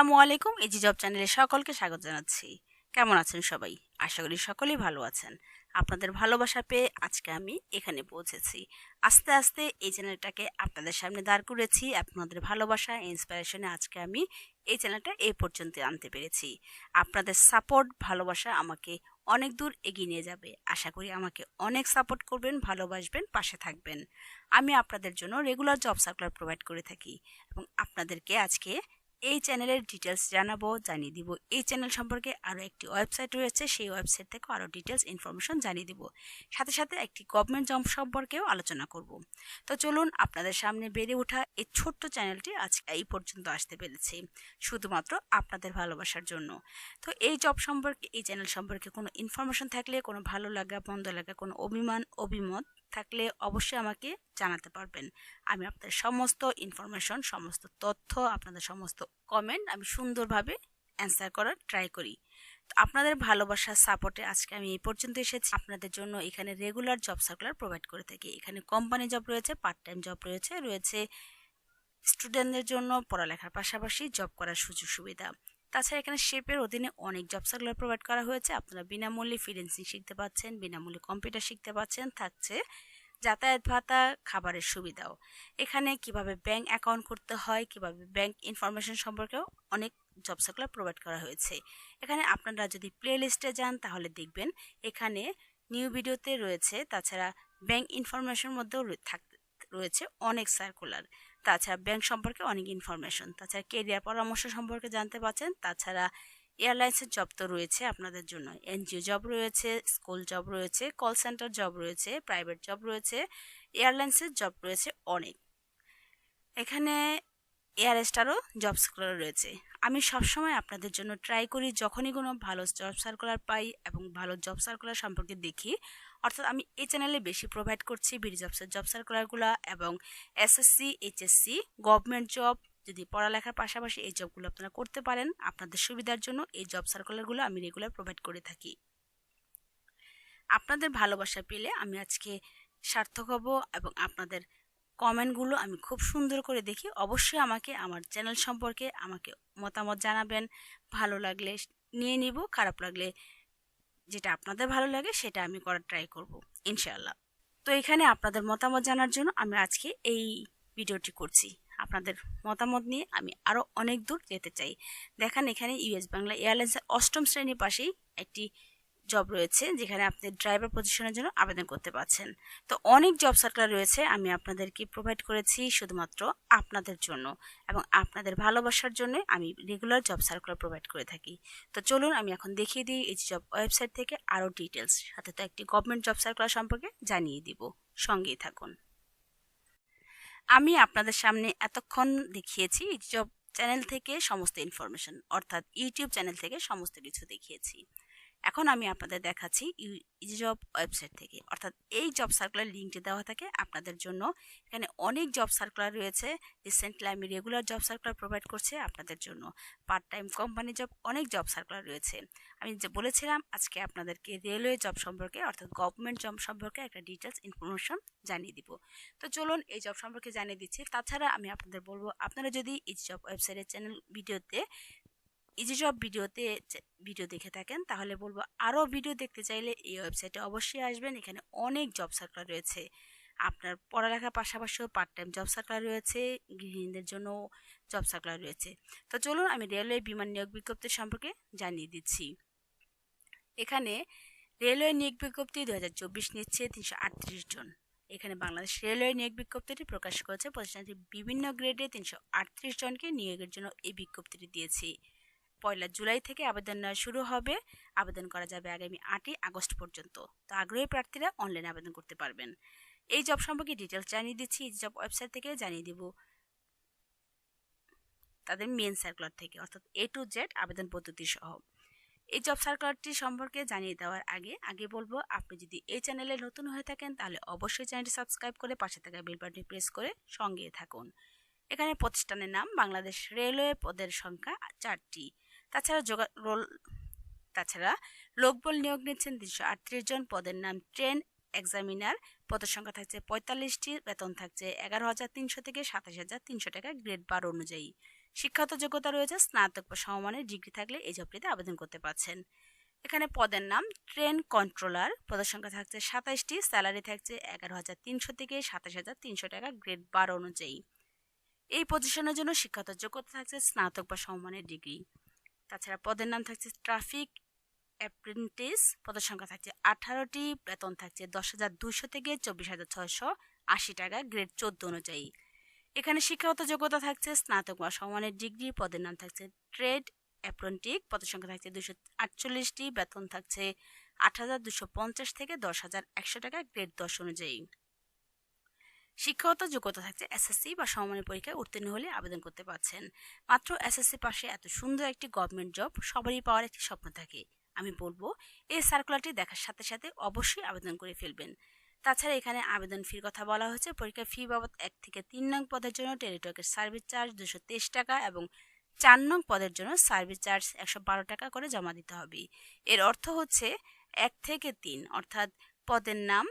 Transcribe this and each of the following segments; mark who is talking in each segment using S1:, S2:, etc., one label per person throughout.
S1: আসসালামু আলাইকুম easy job চ্যানেলে সকলকে স্বাগত জানাচ্ছি। কেমন আছেন সবাই? আশা করি সকলেই ভালো আছেন। আপনাদের ভালোবাসা পেয়ে আজকে আমি এখানে পৌঁছেছি। আস্তে আস্তে এই চ্যানেলটাকে আপনাদের সামনে দাঁড় করেছি, আপনাদের ভালোবাসা ইন্সপিরেশনে আজকে আমি এই চ্যানেলটা এই পর্যন্ত আনতে পেরেছি। আপনাদের সাপোর্ট ভালোবাসা আমাকে অনেক দূর এগিয়ে নিয়ে যাবে। আশা করি আমাকে অনেক সাপোর্ট করবেন, ভালোবাসবেন, পাশে থাকবেন। আমি আপনাদের জন্য রেগুলার জব সার্কুলার প্রোভাইড করে থাকি এবং আপনাদেরকে আজকে এই চ্যানেলের ডিটেলস জানাব, জানিয়ে দিব। এই চ্যানেল সম্পর্কে আরও একটি ওয়েবসাইট রয়েছে, সেই ওয়েবসাইট থেকে আরও ডিটেলস ইনফরমেশন জানিয়ে দিব। সাথে সাথে একটি গভর্নমেন্ট জব সম্পর্কেও আলোচনা করব। তো চলুন আপনাদের সামনে বেড়ে ওঠা এই ছোট্ট চ্যানেলটি আজ এই পর্যন্ত আসতে পেরেছি। শুধুমাত্র আপনাদের ভালোবাসার জন্য। তো এই জব সম্পর্কে, এই চ্যানেল সম্পর্কে কোনো ইনফরমেশন থাকলে, কোনো ভালো লাগা, মন্দ লাগা, কোনো অভিমান, অভিমত থাকলে অবশ্যই আমাকে জানাতে পারবেন। আমি আপনাদের সমস্ত ইনফরমেশন সমস্ত তথ্য, আপনাদের সমস্ত কমেন্ট আমি সুন্দরভাবে অ্যান্সার করার ট্রাই করি। আপনাদের ভালোবাসার সাপোর্টে আজকে আমি এই পর্যন্ত এসেছি। আপনাদের জন্য এখানে রেগুলার জব সার্কুলার প্রোভাইড করে থাকি। এখানে কোম্পানি জব রয়েছে পার্ট টাইম জব রয়েছে রয়েছে স্টুডেন্টদের জন্য পড়ালেখার পাশাপাশি জব করার সুযোগ সুবিধা তাছাড়া এখানে শেপের অধীনে অনেক জব সার্কুলার প্রোভাইড করা হয়েছে। আপনারা বিনামূল্যে ফ্রিল্যান্সিং শিখতে পাচ্ছেন, বিনামূল্যে কম্পিউটার শিখতে পাচ্ছেন, থাকছে যাতায়াত ভাতা, খাবারের সুবিধাও। এখানে কীভাবে ব্যাংক অ্যাকাউন্ট করতে হয়, কীভাবে ব্যাংক ইনফরমেশন সম্পর্কেও অনেক জব সার্কুলার প্রোভাইড করা হয়েছে। এখানে আপনারা যদি প্লে লিস্টে যান, তাহলে দেখবেন এখানে নিউ ভিডিওতে রয়েছে। তাছাড়া ব্যাংক ইনফরমেশন মধ্যেও থাক, রয়েছে অনেক সার্কুলার তাছাড়া ব্যাংক সম্পর্কে অনেক ইনফরমেশন তাছাড়া কেরিয়ার পরামর্শ সম্পর্কে জানতে পারছেন তাছাড়া এয়ারলাইন্সের জব তো রয়েছে আপনাদের জন্য। এনজিও জব রয়েছে স্কুল জব রয়েছে কল সেন্টার জব রয়েছে প্রাইভেট জব রয়েছে এয়ারলাইন্সের জব রয়েছে অনেক। এখানে এয়ার স্টারও জব সার্কুলার রয়েছে। আমি সবসময় আপনাদের জন্য ট্রাই করি, যখনই কোনো ভালো জব সার্কুলার পাই এবং ভালো জব সার্কুলার সম্পর্কে দেখি। অর্থাৎ আমি এই চ্যানেলে বেশি প্রোভাইড করছি বিডি জবসের জব সার্কুলারগুলো এবং এসএসসি এইচএসসি গভর্নমেন্ট জব যদি পড়ালেখার পাশাপাশি এই জবগুলো আপনারা করতে পারেন, আপনাদের সুবিধার জন্য এই জব সার্কুলারগুলো আমি রেগুলার প্রোভাইড করে থাকি। আপনাদের ভালোবাসা পেলে আমি আজকে সার্থক হব এবং আপনাদের কমেন্টগুলো আমি খুব সুন্দর করে দেখি অবশ্যই আমাকে, আমার চ্যানেল সম্পর্কে আমাকে মতামত জানাবেন। ভালো লাগলে নিয়ে নিব, খারাপ লাগলে যেটা আপনাদের ভালো লাগে সেটা আমি করার ট্রাই করব, ইনশাআল্লাহ। তো এখানে আপনাদের মতামত জানার জন্য আমি আজকে এই ভিডিওটি করছি। আপনাদের মতামত নিয়ে আমি আরও অনেক দূর যেতে চাই। দেখেন এখানে ইউএস বাংলা এয়ারলাইন্সের অষ্টম শ্রেণির পাশেই একটি জব রয়েছে, যেখানে আপনি ড্রাইভার পজিশনের জন্য আবেদন করতে পারছেন। তো অনেক জব সার্কুলার রয়েছে, আমি আপনাদেরকে প্রোভাইড করেছি শুধুমাত্র আপনাদের জন্য এবং আপনাদের ভালোবাসার জন্য আমি রেগুলার জব সার্কুলার প্রোভাইড করে থাকি। তো চলুন, আমি এখন দেখিয়ে দিই এই জব ওয়েবসাইট থেকে আরও ডিটেলস সাথে তো একটি গভর্নমেন্ট জব সার্কুলার সম্পর্কে জানিয়ে দিব। সঙ্গেই থাকুন। আমি আপনাদের সামনে এতক্ষণ দেখিয়েছি জব চ্যানেল থেকে সমস্ত ইনফরমেশন অর্থাৎ ইউটিউব চ্যানেল থেকে সমস্ত কিছু দেখিয়েছি। এখন আমি আপনাদের দেখাচ্ছি জব ওয়েবসাইট থেকে। অর্থাৎ এই জব সার্কুলার লিঙ্কটি দেওয়া থাকে আপনাদের জন্য। এখানে অনেক জব সার্কুলার রয়েছে রিসেন্টলি আমি রেগুলার জব সার্কুলার প্রোভাইড করছি আপনাদের জন্য। পার্ট টাইম কোম্পানি জব অনেক জব সার্কুলার রয়েছে। আমি যে বলেছিলাম, আজকে আপনাদেরকে রেলওয়ে জব সম্পর্কে, অর্থাৎ গভর্নমেন্ট জব সম্পর্কে একটা ডিটেলস ইনফরমেশন জানিয়ে দিব। তো চলুন এই জব সম্পর্কে জানিয়ে দিচ্ছি। তাছাড়া আমি আপনাদের বলব, আপনারা যদি এই জব ওয়েবসাইটের চ্যানেল ভিডিওতে ইজি জব ভিডিওতে ভিডিও দেখে থাকেন, তাহলে বলব আরও ভিডিও দেখতে চাইলে এই ওয়েবসাইটে অবশ্যই আসবেন। এখানে অনেক জব সার্কুলার রয়েছে। আপনার পড়ালেখার পাশাপাশিও পার্ট টাইম জব সার্কুলার রয়েছে, গৃহিণীদের জন্য জব সার্কুলার রয়েছে। তো চলুন আমি রেলওয়ে বিমান নিয়োগ বিজ্ঞপ্তি সম্পর্কে জানিয়ে দিচ্ছি। এখানে রেলওয়ে নিয়োগ বিজ্ঞপ্তি দু হাজার চব্বিশ নিচ্ছে তিনশো আটত্রিশ জন। এখানে বাংলাদেশ রেলওয়ে নিয়োগ বিজ্ঞপ্তিটি প্রকাশ করেছে। প্রতিষ্ঠানটি বিভিন্ন গ্রেডে তিনশো আটত্রিশ জনকে নিয়োগের জন্য এই বিজ্ঞপ্তিটি দিয়েছে। পয়লা জুলাই থেকে আবেদন শুরু হবে। আবেদন করা যাবে আগামী আটই আগস্ট পর্যন্ত। তো আগ্রহী প্রার্থীরা অনলাইনে আবেদন করতে পারবেন। এই জব সম্পর্কে ডিটেলস জানিয়ে দিচ্ছি। এই জব ওয়েবসাইট থেকে জানিয়ে দিব তাদের মেন সার্কুলার থেকে, অর্থাৎ এ টু জেড আবেদন পদ্ধতি সহ। এই জব সার্কুলারটি সম্পর্কে জানিয়ে দেওয়ার আগে আগে বলব, আপনি যদি এই চ্যানেলে নতুন হয়ে থাকেন, তাহলে অবশ্যই চ্যানেলটি সাবস্ক্রাইব করে পাশে থাকা বেল বাটনটি প্রেস করে সঙ্গে থাকুন। এখানে প্রতিষ্ঠানের নাম বাংলাদেশ রেলওয়ে পদের সংখ্যা চারটি। তাছাড়া যোগা রোল, তাছাড়া লোকবল নিয়োগ নিচ্ছেন তিনশো আটত্রিশ জন, পদের নাম ট্রেন এক্সামিনার। পদের সংখ্যা থাকছে পঁয়তাল্লিশটি, বেতন থাকছে এগারো হাজার তিনশো থেকে সাতাশ হাজার তিনশো টাকা গ্রেড বার অনুযায়ী। শিক্ষাগত যোগ্যতা রয়েছে, স্নাতক বা সমমানের ডিগ্রি থাকলে এই জবটিতে আবেদন করতে পারছেন। এখানে পদের নাম ট্রেন কন্ট্রোলার, পদের সংখ্যা থাকছে সাতাইশটি, স্যালারি থাকছে এগারো হাজার তিনশো থেকে সাতাশ হাজার তিনশো টাকা গ্রেড বার অনুযায়ী। এই পজিশনের জন্য শিক্ষাগত যোগ্যতা থাকছে স্নাতক বা সমমানের ডিগ্রি। তাছাড়া পদের নাম থাকছে ট্রাফিক অ্যাপ্রেন্টিস, পদের সংখ্যা থাকছে আঠারোটি, বেতন থাকছে দশ হাজার দুশো থেকে চব্বিশ হাজার ছয়শো আশি টাকা, গ্রেড চোদ্দ অনুযায়ী। এখানে শিক্ষাগত যোগ্যতা থাকছে স্নাতক বা সমানের ডিগ্রি, পদের নাম থাকছে ট্রেড অ্যাপ্রেন্টিক পদের সংখ্যা থাকছে দুশো আটচল্লিশটি, বেতন থাকছে আট হাজার দুশো পঞ্চাশ থেকে দশ হাজার একশো টাকা, গ্রেড দশ অনুযায়ী। শিক্ষাগত যোগ্যতা থাকছে এসএসসি বা সমমানের পরীক্ষায় উত্তীর্ণ হলে আবেদন করতে পারছেন। মাত্র এসএসসি পাশে এত সুন্দর একটি গভর্নমেন্ট জব সবারই পাওয়ার একটি স্বপ্ন থাকে। আমি বলব, এই সার্কুলারটি দেখার সাথে সাথে অবশ্যই আবেদন করে ফেলবেন। তাছাড়া এখানে আবেদন ফির কথা বলা হয়েছে। পরীক্ষার ফি বাবদ এক থেকে তিন নং পদের জন্য টেলিটকের সার্ভিস চার্জ দুশো তেইশ টাকা এবং চার নং পদের জন্য সার্ভিস চার্জ একশো বারো টাকা করে জমা দিতে হবে। এর অর্থ হচ্ছে এক থেকে তিন, অর্থাৎ পদের নাম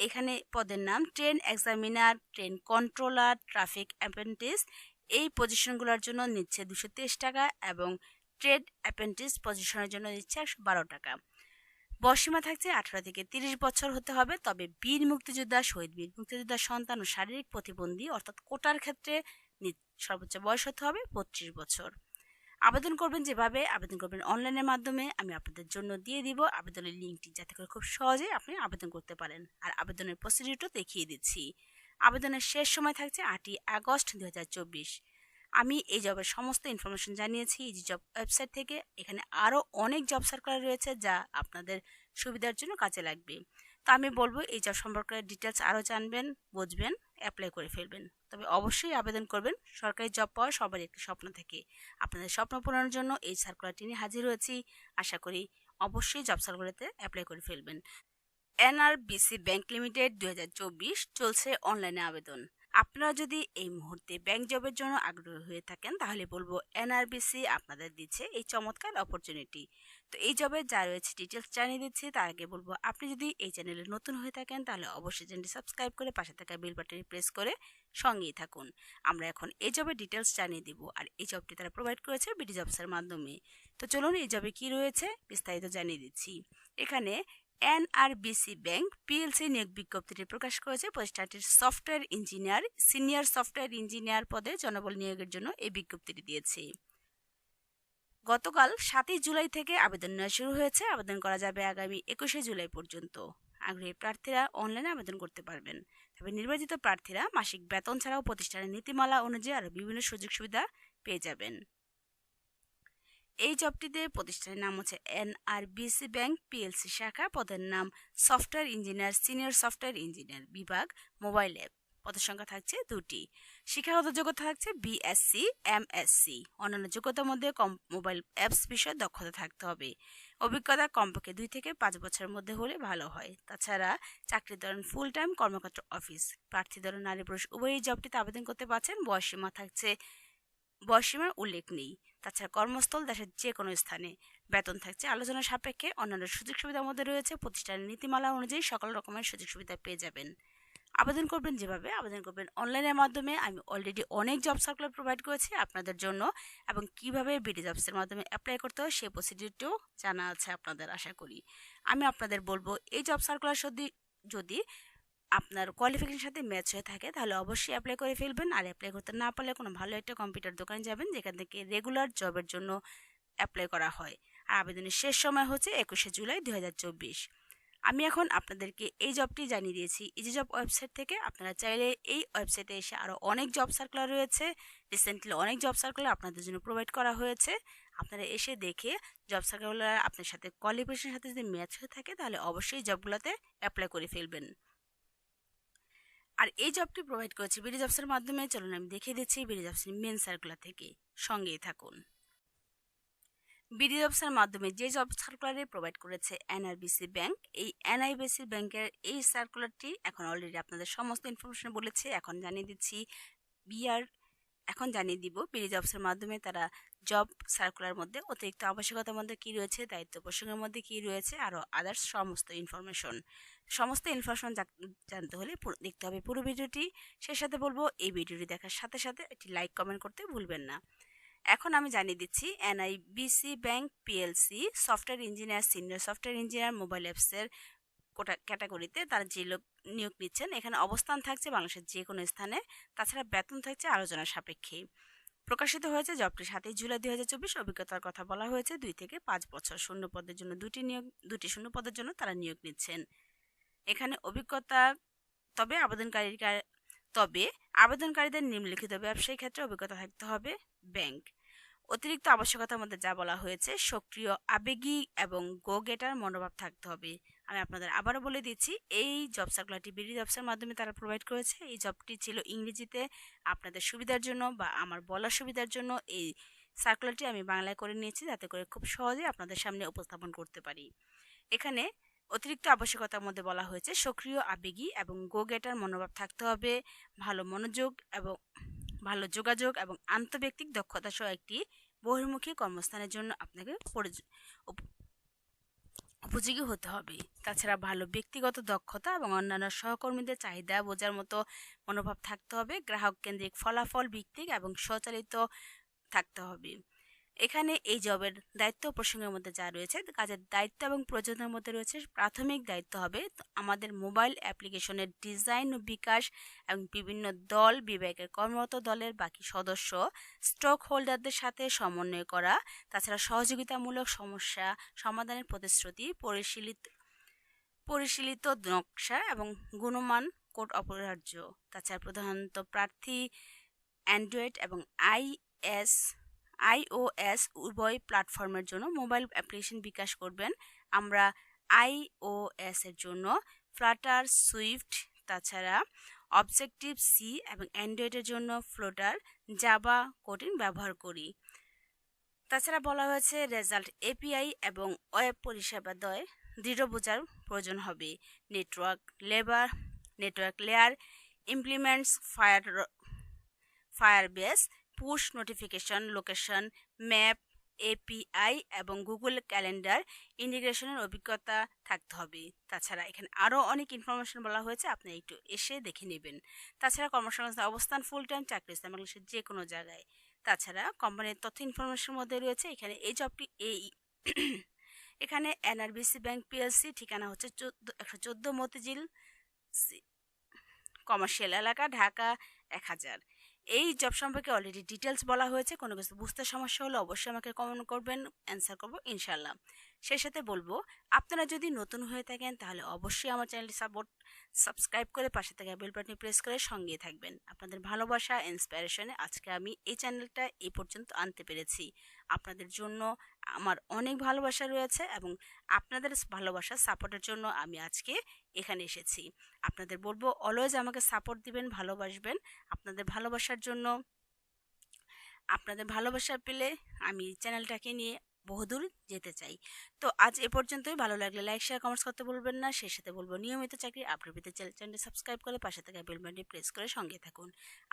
S1: এখানে পদের নাম train examiner train controller traffic apprentice এই পজিশনগুলোর জন্য নিচ্ছে দুশো টাকা এবং ট্রেড অ্যাপেন্টিস পজিশনের জন্য নিচ্ছে একশো বারো টাকা। বয়সীমা থাকছে আঠারো থেকে তিরিশ বছর হতে হবে, তবে বীর মুক্তিযোদ্ধা, শহীদ বীর মুক্তিযোদ্ধার সন্তান ও শারীরিক প্রতিবন্ধী অর্থাৎ কোটার ক্ষেত্রে সর্বোচ্চ বয়স হতে হবে বত্রিশ বছর। আবেদন করবেন যেভাবে আবেদন করবেন অনলাইনের মাধ্যমে আমি আপনাদের জন্য দিয়ে দিব। আবেদনের লিঙ্কটি যাতে করে খুব সহজে আপনি আবেদন করতে পারেন। আর আবেদনের প্রসিডিউরটা দেখিয়ে দিচ্ছি। আবেদনের শেষ সময় থাকছে আটই আগস্ট দু হাজার চব্বিশ। আমি এই জবের সমস্ত ইনফরমেশন জানিয়েছি। এই জব ওয়েবসাইট থেকে এখানে আরও অনেক জব সার্কুলার রয়েছে যা আপনাদের সুবিধার জন্য কাজে লাগবে। তো আমি বলব এই জব সম্পর্কে ডিটেলস আরও জানবেন, বুঝবেন। অ্যাপ্লাই করে ফেলবেন। তবে অবশ্যই আবেদন করবেন। সরকারি জব পাওয়া সবার একটি স্বপ্ন থেকে। আপনাদের স্বপ্ন পূরণের জন্য এই সার্কুলারটি নিয়ে হাজির হয়েছি। আশা করি অবশ্যই জব সার্কুলারতে অ্যাপ্লাই করে ফেলবেন। এনআরবিসি ব্যাংক লিমিটেড দুই হাজার চব্বিশ চলছে অনলাইনে আবেদন। আপনারা যদি এই মুহূর্তে ব্যাংক জবের জন্য আগ্রহী হয়ে থাকেন, তাহলে বলব এনআরবিসি আপনাদের দিচ্ছে এই চমৎকার অপরচুনিটি তো এই জবের যা রয়েছে ডিটেলস জানিয়ে দিচ্ছি, তার আগে বলব, আপনি যদি এই চ্যানেলে নতুন হয়ে থাকেন, তাহলে অবশ্যই চ্যানেলটি সাবস্ক্রাইব করে পাশে থাকা বেল বাটনে প্রেস করে সঙ্গেই থাকুন। আমরা এখন এই জবের ডিটেলস জানিয়ে দিব, আর এই জবটি তারা প্রোভাইড করেছে বিডি জবসের মাধ্যমে। তো চলুন এই জবে কি রয়েছে বিস্তারিত জানিয়ে দিচ্ছি। এখানে এনআরবিসি ব্যাংক পিএলসি নিয়োগ বিজ্ঞপ্তিটি প্রকাশ করেছে। প্রতিষ্ঠানটির software engineer senior software engineer পদে জনবল নিয়োগের জন্য এই বিজ্ঞপ্তিটি দিয়েছে। গতকাল সাতই জুলাই থেকে আবেদন নেওয়া শুরু হয়েছে। আবেদন করা যাবে আগামী একুশে জুলাই পর্যন্ত। আগ্রহী প্রার্থীরা অনলাইনে আবেদন করতে পারবেন। তবে নির্বাচিত প্রার্থীরা মাসিক বেতন ছাড়াও প্রতিষ্ঠানের নীতিমালা অনুযায়ী আরও বিভিন্ন সুযোগ সুবিধা পেয়ে যাবেন। এই জবটিতে প্রতিষ্ঠানের নাম হচ্ছে এনআরবিসি ব্যাংক পিএলসি শাখা। পদের নাম software engineer, senior software engineer বিভাগ, মোবাইল অ্যাপ। পদের সংখ্যা থাকছে দুটি। শিক্ষাগত যোগ্যতা থাকছে বিএসসি এমএসসি অন্যান্য যোগ্যতার মধ্যে কম মোবাইল অ্যাপস বিষয়ে দক্ষতা থাকতে হবে। অভিজ্ঞতা কমপক্ষে দুই থেকে পাঁচ বছরের মধ্যে হলে ভালো হয়। তাছাড়া চাকরি ধরন ফুল টাইম কর্মক্ষেত্র অফিস প্রার্থী ধরন নারী পুরুষ, উভয়ই জবটিতে আবেদন করতে পারছেন। বয়সীমা থাকছে বয়সীমার উল্লেখ নেই। তাছাড়া কর্মস্থল দেশের যে কোনো স্থানে বেতন থাকছে আলোচনা সাপেক্ষে। অন্যান্য সুযোগ সুবিধার মধ্যে রয়েছে। প্রতিষ্ঠানের নীতিমালা অনুযায়ী সকল রকমের সুযোগ সুবিধা পেয়ে যাবেন। আবেদন করবেন যেভাবে আবেদন করবেন। অনলাইনের মাধ্যমে আমি অলরেডি অনেক জব সার্কুলার প্রোভাইড করেছি আপনাদের জন্য এবং কীভাবে বিডি জবসের মাধ্যমে অ্যাপ্লাই করতে হয় সেই প্রসিডিউরটিও জানা আছে আপনাদের, আশা করি। আমি আপনাদের বলব, এই জব সার্কুলার যদি যদি আপনার কোয়ালিফিকেশনের সাথে ম্যাচ হয়ে থাকে, তাহলে অবশ্যই অ্যাপ্লাই করে ফেলবেন। আর অ্যাপ্লাই করতে না পারলে কোনো ভালো একটা কম্পিউটার দোকানে যাবেন, যেখান থেকে রেগুলার জবের জন্য অ্যাপ্লাই করা হয়। আর আবেদনের শেষ সময় হচ্ছে একুশে জুলাই দু হাজার চব্বিশ। আমি এখন আপনাদেরকে এই জবটি জানিয়ে দিয়েছি। ইজি জব ওয়েবসাইট থেকে আপনারা চাইলে এই ওয়েবসাইটে এসে আরও অনেক জব সার্কুলার রয়েছে। রিসেন্টলি অনেক জব সার্কুলার আপনাদের জন্য প্রোভাইড করা হয়েছে। আপনারা এসে দেখে জব সার্কুলার আপনার সাথে কোয়ালিফিকেশনের সাথে যদি ম্যাচ হয়ে থাকে তাহলে অবশ্যই জবগুলোতে অ্যাপ্লাই করে ফেলবেন। আর এই জবটি প্রোভাইড করেছে বিডি জবসের মাধ্যমে। চলুন আমি দেখিয়ে দিচ্ছি বিডি জবসের মেন সার্কুলার থেকে। সঙ্গেই থাকুন। বিডি জবসের মাধ্যমে যে জব সার্কুলারে প্রোভাইড করেছে এনআরবিসি ব্যাংক এই এনআইবিসি ব্যাংকের এই সার্কুলারটি এখন অলরেডি আপনাদের সমস্ত ইনফরমেশন বলেছে। এখন জানিয়ে দিচ্ছি বিআর এখন জানিয়ে দিব বিডি জবসের মাধ্যমে তারা জব সার্কুলার মধ্যে অতিরিক্ত আবশ্যকতার মধ্যে কী রয়েছে, দায়িত্ব প্রসঙ্গের মধ্যে কী রয়েছে আরও আদার্স সমস্ত ইনফরমেশন সমস্ত ইনফরমেশন জানতে হলে দেখতে হবে পুরো ভিডিওটি। সেই সাথে বলব, এই ভিডিওটি দেখার সাথে সাথে একটি লাইক কমেন্ট করতে ভুলবেন না। এখন আমি জানিয়ে দিচ্ছি, NIBC bank PLC, software engineer, senior software engineer, mobile অ্যাপসের ক্যাটাগরিতে তারা যে লোক নিয়োগ নিচ্ছেন, এখানে অবস্থান থাকছে বাংলাদেশের যে কোনো স্থানে। তাছাড়া বেতন থাকছে আলোচনার সাপেক্ষে। প্রকাশিত হয়েছে জবটি সাতই জুলাই দুই হাজার চব্বিশ অভিজ্ঞতার কথা বলা হয়েছে। দুই থেকে পাঁচ বছর শূন্য পদের জন্য দুটি নিয়োগ, দুটি শূন্য পদের জন্য তারা নিয়োগ নিচ্ছেন। এখানে অভিজ্ঞতা, তবে আবেদনকারীর তবে আবেদনকারীদের নিম্নলিখিত ব্যবসায়ী ক্ষেত্রে অভিজ্ঞতা থাকতে হবে। ব্যাংক। অতিরিক্ত আবশ্যকতার মধ্যে যা বলা হয়েছে, সক্রিয় আবেগী এবং গো গেটার মনোভাব থাকতে হবে। আমি আপনাদের আবারও বলে দিচ্ছি, এই জব সার্কুলারটি বিডি জবসের মাধ্যমে তারা প্রোভাইড করেছে। এই জবটি ছিল ইংরেজিতে আপনাদের সুবিধার জন্য বা আমার বলার সুবিধার জন্য। এই সার্কুলারটি আমি বাংলায় করে নিয়েছি যাতে করে খুব সহজে আপনাদের সামনে উপস্থাপন করতে পারি। এখানে অতিরিক্ত আবশ্যকতার মধ্যে বলা হয়েছে, সক্রিয় আবেগী এবং গো গেটার মনোভাব থাকতে হবে, ভালো মনোযোগ এবং ভালো যোগাযোগ এবং আন্তব্যক্তিক দক্ষতা সহ একটি বহির্মুখী কর্মস্থানের জন্য আপনাকে উপযোগী হতে হবে। তাছাড়া ভালো ব্যক্তিগত দক্ষতা এবং অন্যান্য সহকর্মীদের চাহিদা বোঝার মতো মনোভাব থাকতে হবে। গ্রাহক কেন্দ্রিক ফলাফল ভিত্তিক এবং স্বচালিত থাকতে হবে। এখানে এই জবের দায়িত্ব প্রসঙ্গের মধ্যে যা রয়েছে, কাজের দায়িত্ব এবং প্রয়োজনের মধ্যে রয়েছে প্রাথমিক দায়িত্ব হবে আমাদের মোবাইল অ্যাপ্লিকেশনের ডিজাইন ও বিকাশ এবং বিভিন্ন দল, বিবেকের কর্মরত দলের বাকি সদস্য স্টক হোল্ডারদের সাথে সমন্বয় করা, তাছাড়া সহযোগিতামূলক সমস্যা সমাধানের প্রতিশ্রুতি, পরিশীলিত পরিশীলিত নকশা এবং গুণমান কোড অপরিহার্য। তাছাড়া প্রধানত প্রার্থী অ্যান্ড্রয়েড এবং আইএস আইওএস উভয় প্ল্যাটফর্মের জন্য মোবাইল অ্যাপ্লিকেশন বিকাশ করবেন। আমরা আইওএস এর জন্য ফ্লাটার সুইফট তাছাড়া অবজেক্টিভ সি এবং অ্যান্ড্রয়েডের জন্য ফ্লোটার জাবা কোডিং ব্যবহার করি। তাছাড়া বলা হয়েছে রেজাল্ট এপিআই এবং ওয়েব পরিষেবা দয় দৃঢ় বোঝার প্রয়োজন হবে। Network labour network layer implements fire fire base push notification location map API এবং গুগল ক্যালেন্ডার ইন্টিগ্রেশনের অভিজ্ঞতা থাকতে হবে। তাছাড়া এখানে আরও অনেক ইনফরমেশন বলা হয়েছে, আপনি একটু এসে দেখে নেবেন। তাছাড়া কর্মসংস্থান, অবস্থান ফুল টাইম চাকরি বাংলাদেশের যে কোনো জায়গায়। তাছাড়া কোম্পানির তথ্য ইনফরমেশনের মধ্যে রয়েছে, এখানে এই জবটি এই এখানে এনআরবিসি ব্যাংক পিএলসি ঠিকানা হচ্ছে চোদ্দ, একশো চোদ্দ মতিঝিল কমার্শিয়াল এলাকা, ঢাকা এক হাজার। এই জব সম্পর্কে অলরেডি ডিটেলস বলা হয়েছে। কোনো কিছু বুঝতে সমস্যা হলে অবশ্যই আমাকে কমেন্ট করবেন অ্যান্সার করব ইনশাল্লাহ সেই সাথে বলব, আপনারা যদি নতুন হয়ে থাকেন, তাহলে অবশ্যই আমার চ্যানেলটি সাপোর্ট সাবস্ক্রাইব করে পাশে থাকা বেল বাটনে প্রেস করে সঙ্গে থাকবেন। আপনাদের ভালোবাসা ইন্সপিরেশনে আজকে আমি এই চ্যানেলটা এই পর্যন্ত আনতে পেরেছি। আপনাদের জন্য আমার অনেক ভালোবাসা রয়েছে এবং আপনাদের ভালোবাসা সাপোর্টের জন্য আমি আজকে এখানে এসেছি। আপনাদের বলব অলওয়েজ আমাকে সাপোর্ট দিবেন, ভালোবাসবেন। আপনাদের ভালোবাসার জন্য, আপনাদের ভালোবাসা পেলে আমি চ্যানেলটাকে নিয়ে বহুদূর যেতে চাই। তো আজ এ পর্যন্তই। ভালো লাগলে লাইক শেয়ার কমেন্টস করতে বলবেন না। সেই সাথে বলব, নিয়মিত চাকরি আপডেট পেতে চ্যানেলটি সাবস্ক্রাইব করে পাশে থাকা বেল বাটনটি প্রেস করে সঙ্গে থাকুন।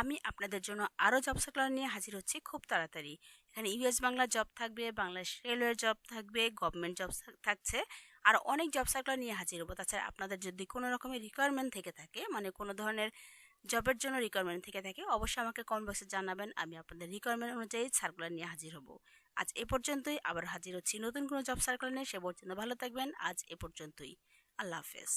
S1: আমি আপনাদের জন্য আরও জব সার্কুলার নিয়ে হাজির হচ্ছি খুব তাড়াতাড়ি। এখানে ইউএস বাংলা জব থাকবে বাংলাদেশ রেলওয়ে জব থাকবে গভর্নমেন্ট জব থাকছে। আর অনেক জব সার্কুলার নিয়ে হাজির হব। তাছাড়া আপনাদের যদি কোনো রকমের রিকোয়ারমেন্ট থেকে থাকে মানে কোনো ধরনের জবের জন্য রিকোয়ারমেন্ট থেকে থাকে, অবশ্যই আমাকে কমেন্ট বক্সে জানাবেন। আমি আপনাদের রিকোয়ারমেন্ট অনুযায়ী সার্কুলার নিয়ে হাজির হব। আজ এ পর্যন্তই। আবার হাজির হচ্ছি নতুন কোনো জব সার্কেল নিয়ে। সে পর্যন্ত ভালো থাকবেন। আজ এ পর্যন্তই। আল্লাহ হাফেজ।